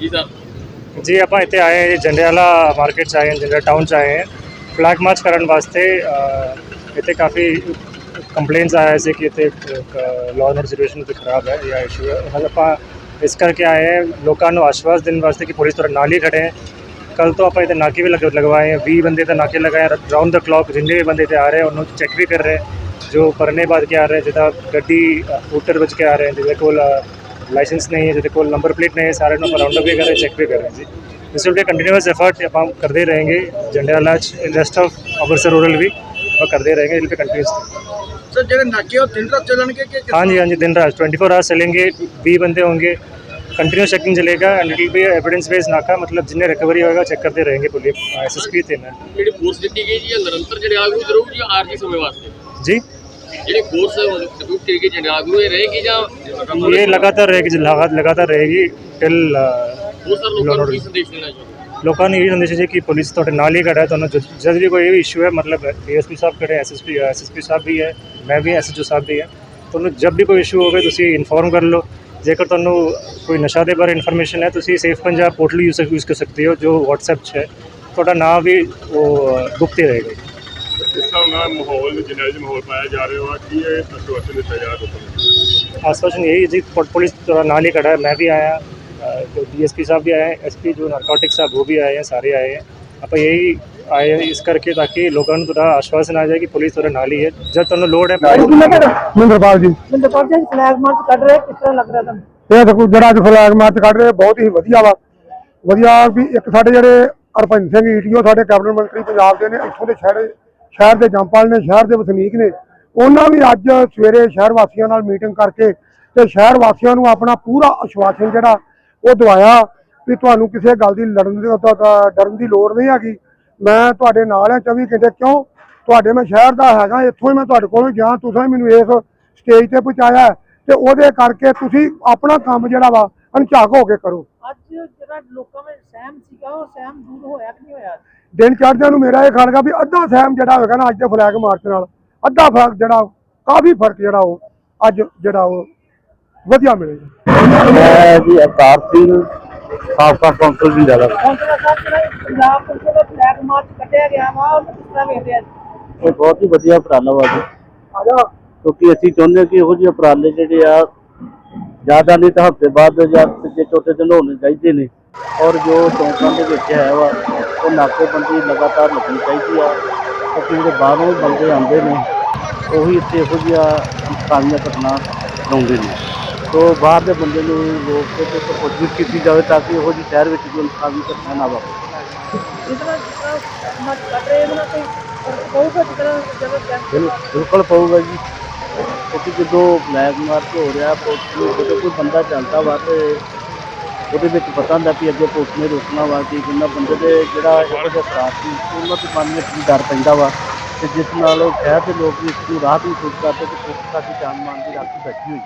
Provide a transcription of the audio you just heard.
ਜੀ ਸਰ ਜੀ, ਆਪਾਂ ਇੱਥੇ ਆਏ ਹਾਂ ਜੀ, ਜੰਡਿਆਲਾ ਮਾਰਕੀਟ 'ਚ ਆਏ ਹਾਂ, ਜੰਡਿਆਲਾ ਟਾਊਨ 'ਚ ਆਏ ਹਾਂ। ਫਲੈਗ ਮਾਰਚ ਕਰਨ ਵਾਸਤੇ ਇੱਥੇ ਕਾਫੀ ਕੰਪਲੇਂਟਸ ਆਇਆ ਸੀ ਕਿ ਇੱਥੇ ਲਾਅ ਐਂਡ ਸਿਚੁਏਸ਼ਨ ਤੇ ਖਰਾਬ ਹੈ ਜਾਂ ਇਸ਼ੂ ਹੈ। ਮਤਲਬ ਆਪਾਂ ਇਸ ਕਰਕੇ ਆਏ ਹਾਂ, ਲੋਕਾਂ ਨੂੰ ਆਸ਼ਵਾਸ ਦੇਣ ਵਾਸਤੇ ਕਿ ਪੁਲਿਸ ਤੁਹਾਡੇ ਨਾਲ ਹੀ ਖੜੇ ਹੈ। ਕੱਲ ਤੋਂ ਆਪਾਂ ਇੱਥੇ ਨਾਕੇ ਵੀ ਲਗ, ਲਗਵਾਏ ਹੈ 20 ਬੰਦੇ ਤਾਂ ਨਾਕੇ ਲਗਾਏ ਰਾਉਂਡ ਦਾ ਕਲੌਕ ਜਿੰਨੇ ਵੀ ਬੰਦੇ ਤੇ ਆ ਰਹੇ ਉਹਨੂੰ ਚੈੱਕ ਵੀ ਕਰ ਰਹੇ ਜੋ ਪਰਨੇ ਬਾਦ ਕੇ ਆ ਰਹੇ ਜਿਹਦਾ ਗੱਡੀ ਸਕੂਟਰ ਵਿੱਚ ਕੇ ਆ ਰਹੇ ਜਿਹਦੇ ਕੋਲ ਲਾਇਸੈਂਸ ਨਹੀਂ ਹੈ ਜਿਹਦੇ ਕੋਲ ਨੰਬਰ ਪਲੇਟ ਨਹੀਂ ਹੈ ਸਾਰੇ ਨੂੰ ਰਾਉਂਡ ਅਪ ਵੀ ਕਰ ਰਹੇ ਚੈੱਕ ਵੀ ਕਰ ਰਹੇ ਜੀ ਇਸ ਵਿਲ ਬੀ ਕੰਟੀਨਿਊਸ ਐਫਰਟ ਆਪਾਂ ਕਰਦੇ रहेंगे ਜੰਡਿਆਲਾ ਚ in rest of Amritsar rural ਵੀ ਆਪਾਂ ਕਰਦੇ रहेंगे ਇਲ पे कंटिन्यूस ਸਰ ਜਿਹੜੇ ਨਾਕੇ ਉਹ ਦਿਨ ਰਾਤ ਚੱਲਣਗੇ ਕਿ हाँ जी हाँ जी दिन रात ट्वेंटी फोर आवर्स चलेंगे बीस बंदे होंगे कंटिन्यू चेकिंग चलेगा and it will be evidence based नाका मतलब जिन्हें रिकवरी होगा चेक करते रहेंगे पुलिस एस एस पी थे ना ਜਿਹੜੀ ਫੋਰਸ ਦਿੱਤੀ ਗਈ ਜੀ ਇਹ ਨਿਰੰਤਰ ਜਿਹੜੇ ਆਗੂ ਰਹੂਗੀ ਜਾਂ ਆਰਜੀ ਸਮੇਂ ਵਾਸਤੇ जी ਜਿਹੜੀ ਫੋਰਸ ਡਿਪਿਊਟ ਕੀਤੀ ਗਈ ਜਿਹੜੇ ਆਗੂ ਇਹ ਰਹੇਗੀ ਜਾਂ ये लगातार रहेगी लगा- लगातार रहेगी टिल ਉਹ ਸਰ ਲੋਕਾਂ ਨੂੰ ਕੀ ਸੰਦੇਸ਼ ਦੇਣਾ ਚਾਹੁੰਦੇ ਲੋਕਾਂ ਨੂੰ ਇਹ ਸੰਦੇਸ਼ ਹੈ ਕਿ ਪੁਲਿਸ ਤੁਹਾਡੇ ਨਾਲ ਹੀ ਖੜਾ ਹੈ ਤੁਹਾਨੂੰ ਜਦ ਜਦ ਵੀ ਕੋਈ ਇਹ ਇਸ਼ੂ ਹੈ ਮਤਲਬ ਡੀਐਸਪੀ ਸਾਹਿਬ ਖੜੇ ਐਸਐਸਪੀ ਐਸਐਸਪੀ ਸਾਹਿਬ ਵੀ ਹੈ ਮੈਂ ਵੀ ਐਸਐਚਓ ਸਾਹਿਬ ਵੀ ਹੈ ਤੁਹਾਨੂੰ ਜਦ ਵੀ ਕੋਈ ਇਸ਼ੂ ਹੋਵੇ ਤੁਸੀਂ ਇਨਫੋਰਮ ਕਰ ਲਓ ਜੇਕਰ ਤੁਹਾਨੂੰ ਕੋਈ ਨਸ਼ਾ ਦੇ ਬਾਰੇ ਇਨਫੋਰਮੇਸ਼ਨ ਹੈ ਤੁਸੀਂ safe Punjab portal use use ਕਰ ਸਕਦੇ ਹੋ ਜੋ WhatsApp 'ਚ ਹੈ ਤੁਹਾਡਾ ਨਾਮ ਵੀ ਉਹ ਗੁਪਤ ਹੀ ਰਹੇਗਾ ਇਸ ਹਿਸਾਬ ਨਾਲ ਮਾਹੌਲ ਜਨਾਇਜ਼ ਮਾਹੌਲ ਪਾਇਆ ਜਾ ਰਿਹਾ ਵਾ ਕੀ ਇਹ ਅਸ਼ਵਾਸਨ ਦਿੱਤਾ ਜਾ ਰਿਹਾ ਲੋਕਾਂ ਨੂੰ आश्वासन यही है जी पु- पुलिस थोड़ा नाल ही खड़ा है मैं भी आया अ, तो डीएसपी साहब भी आए हैं एसपी जो नारकोटिक साहब वो भी आए हैं सारे आए हैं ਆਪਾਂ यही ਆਏ ਹਾਂ ਇਸ ਕਰਕੇ ਤਾਂ ਕਿ ਲੋਕਾਂ ਨੂੰ ਥੋੜਾ ਆਸ਼ਵਾਸਨ ਆ ਜਾਏ ਕਿ ਪੁਲਿਸ ਤੁਹਾਡੇ ਨਾਲ ਹੀ ਹੈ ਜਦ ਤੁਹਾਨੂੰ ਲੋੜ ਹੈ ਮਿੰਦਰਪਾਲ ਜੀ ਮਿੰਦਰਪਾਲ ਸਿੰਘ ਫਲੈਗ ਮਾਰਚ ਕੱਢ ਰਹੇ ਕਿਸ ਤਰ੍ਹਾਂ ਲੱਗ ਰਿਹਾ ਤੁਹਾਨੂੰ ਇਹ ਦੇਖੋ ਜਿਹੜਾ ਅੱਜ ਫਲੈਗ ਮਾਰਚ ਕੱਢ ਰਹੇ ਬਹੁਤ ਹੀ ਵਧੀਆ ਵਾ ਵਧੀਆ ਵੀ ਇੱਕ ਸਾਡੇ ਜਿਹੜੇ ਹਰਪੰਜ ਸਿੰਘ ਈਟੀਓ ਸਾਡੇ ਕੈਬਨਿਟ ਮੰਤਰੀ ਪੰਜਾਬ ਦੇ ਨੇ ਇੱਥੋਂ ਦੇ ਸ਼ਹਿਰ ਸ਼ਹਿਰ ਦੇ ਜੰਪਾਲ ਨੇ, ਸ਼ਹਿਰ ਦੇ ਵਸਨੀਕ ਨੇ। ਉਹਨਾਂ ਵੀ ਅੱਜ ਸਵੇਰੇ ਸ਼ਹਿਰ ਵਾਸੀਆਂ ਨਾਲ ਮੀਟਿੰਗ ਕਰਕੇ ਤੇ ਸ਼ਹਿਰ ਵਾਸੀਆਂ ਨੂੰ ਆਪਣਾ ਪੂਰਾ ਆਸ਼ਵਾਸਨ ਜਿਹੜਾ ਉਹ ਦਵਾਇਆ ਵੀ ਤੁਹਾਨੂੰ ਕਿਸੇ ਗੱਲ ਦੀ ਲੜਨ ਦੀ ਡਰਨ ਦੀ ਲੋੜ ਨਹੀਂ ਹੈਗੀ। ਮੈਂ ਤੁਹਾਡੇ ਨਾਲ ਹਾਂ 24 ਘੰਟੇ। ਕਿਉਂ? ਤੁਹਾਡੇ ਮੈਂ ਸ਼ਹਿਰ ਦਾ ਹੈਗਾ, ਇੱਥੋਂ ਹੀ ਮੈਂ ਤੁਹਾਡੇ ਕੋਲ ਜਾਂ ਤੁਸੀਂ ਮੈਨੂੰ ਇਸ ਸਟੇਜ ਤੇ ਪਹੁੰਚਾਇਆ। ਹੈ ਤੇ ਉਹਦੇ ਕਰਕੇ ਤੁਸੀਂ ਆਪਣਾ ਕੰਮ ਜਿਹੜਾ ਵਾ ਅਣਝਾਕ ਹੋ ਕੇ ਕਰੋ। ਅੱਜ ਜਿਹੜਾ ਲੋਕਾਂ ਵਿੱਚ ਸਹਿਮ ਸੀਗਾ ਉਹ ਸਹਿਮ ਦੂਰ ਹੋਇਆ ਕਿ ਨਹੀਂ ਹੋਇਆ? ਦਿਨ ਚੜ੍ਹਦਿਆਂ ਨੂੰ ਮੇਰਾ ਇਹ ਹੈਗਾ ਵੀ ਅੱਧਾ ਸਹਿਮ ਜਿਹੜਾ ਹੋਵੇਗਾ ਨਾ ਅੱਜ ਦੇ ਫਲੈਗ ਮਾਰਚ ਨਾਲ ਅੱਧਾ ਫ਼ਰਕ ਜਿਹੜਾ ਕਾਫੀ ਫ਼ਰਕ ਜਿਹੜਾ ਉਹ ਅੱਜ ਜਿਹੜਾ ਉਹ ਵਧੀਆ ਮਿਲੇਗਾ। ਮੈਂ ਜੀ ਅਵਤਾਰ ਸਿੰਘ ਸਾਬਕਾ ਕੌਂਸਲ ਵੀ ਜ਼ਿਆਦਾ ਕੌਂਸਲਰ ਸਾਹਿਬ ਜਿਹੜਾ ਪੰਜਾਬ ਪੁਲਿਸ ਦਾ ਫਲੈਗ ਮਾਰਚ ਕੱਢਿਆ ਗਿਆ ਵਾ ਉਹ ਕਿਸ ਤਰ੍ਹਾਂ ਵੇਖਦੇ ਆ? ਇਹ ਬਹੁਤ ਹੀ ਵਧੀਆ ਉਪਰਾਲਾ ਵਾ ਜੀ। ਕਿਉਂਕਿ ਅਸੀਂ ਚਾਹੁੰਦੇ ਹਾਂ ਕਿ ਇਹੋ ਜਿਹੇ ਉਪਰਾਲੇ ਜਿਹੜੇ ਆ ਜ਼ਿਆਦਾ ਨਹੀਂ ਤਾਂ ਹਫ਼ਤੇ ਬਾਅਦ ਜਾਂ ਤੀਜੇ ਚੌਥੇ ਦਿਨ ਹੋਣੇ ਚਾਹੀਦੇ ਨੇ। ਔਰ ਜੋ ਚੌਂਕਾਂ ਦੇ ਵਿੱਚ ਹੈ ਵਾ, ਉਹ ਨਾਕੇਬੰਦੀ ਲਗਾਤਾਰ ਲੱਗਣੀ ਚਾਹੀਦੀ ਆ। ਕਿਉਂਕਿ ਜਿਹੜੇ ਬਾਹਰੋਂ ਬੰਦੇ ਆਉਂਦੇ ਨੇ, ਉਹੀ ਇੱਥੇ ਇਹੋ ਜਿਹੀਆਂ ਕਾਮੀਆਂ ਘਟਨਾ ਲਾਉਂਦੇ ਨੇ। ਸੋ ਬਾਹਰ ਦੇ ਬੰਦੇ ਨੂੰ ਰੋਕ ਕੇ ਤੇ ਪੁੱਛਗਿੱਛ ਕੀਤੀ ਜਾਵੇ ਤਾਂ ਕਿ ਇਹੋ ਜਿਹੀ ਸ਼ਹਿਰ ਵਿੱਚ ਕੋਈ ਇਨਸਾਨੀ ਘਟਨਾ ਨਾ ਵਾਪਰੇ। ਬਿਲਕੁਲ ਪਊਗਾ ਜੀ। ਕਿਉਂਕਿ ਜਦੋਂ ਬਲੈਕ ਮਾਰਕ ਹੋ ਰਿਹਾ ਪੁਲਿਸ ਨੂੰ ਜਦੋਂ ਕੋਈ ਬੰਦਾ ਚੱਲਦਾ ਵਾ ਤੇ ਉਹਦੇ ਵਿੱਚ ਪਤਾ ਹੁੰਦਾ ਵੀ ਅੱਗੇ ਪੁਲਿਸ ਨੇ ਰੋਕਣਾ ਵਾ ਕਿ ਜਿੰਨਾ ਬੰਦੇ ਦੇ ਜਿਹੜਾ ਇਹੋ ਜਿਹਾ ਖਰਾਬ ਸੀ ਉਹਨਾਂ ਦੇ ਮਨ ਵਿੱਚ ਵੀ ਡਰ ਪੈਂਦਾ ਵਾ। ਤੇ ਜਿਸ ਨਾਲ ਉਹ ਸ਼ਹਿਰ ਦੇ ਲੋਕ ਵੀ ਇਸ ਨੂੰ ਰਾਹਤ ਮਹਿਸੂਸ ਕਰਦੇ ਕਿ ਪੁਲਿਸ ਸਾਡੀ ਜਾਨ ਮਾਨ ਦੀ ਰਾਖੀ ਬੈਠੀ ਹੋਈ।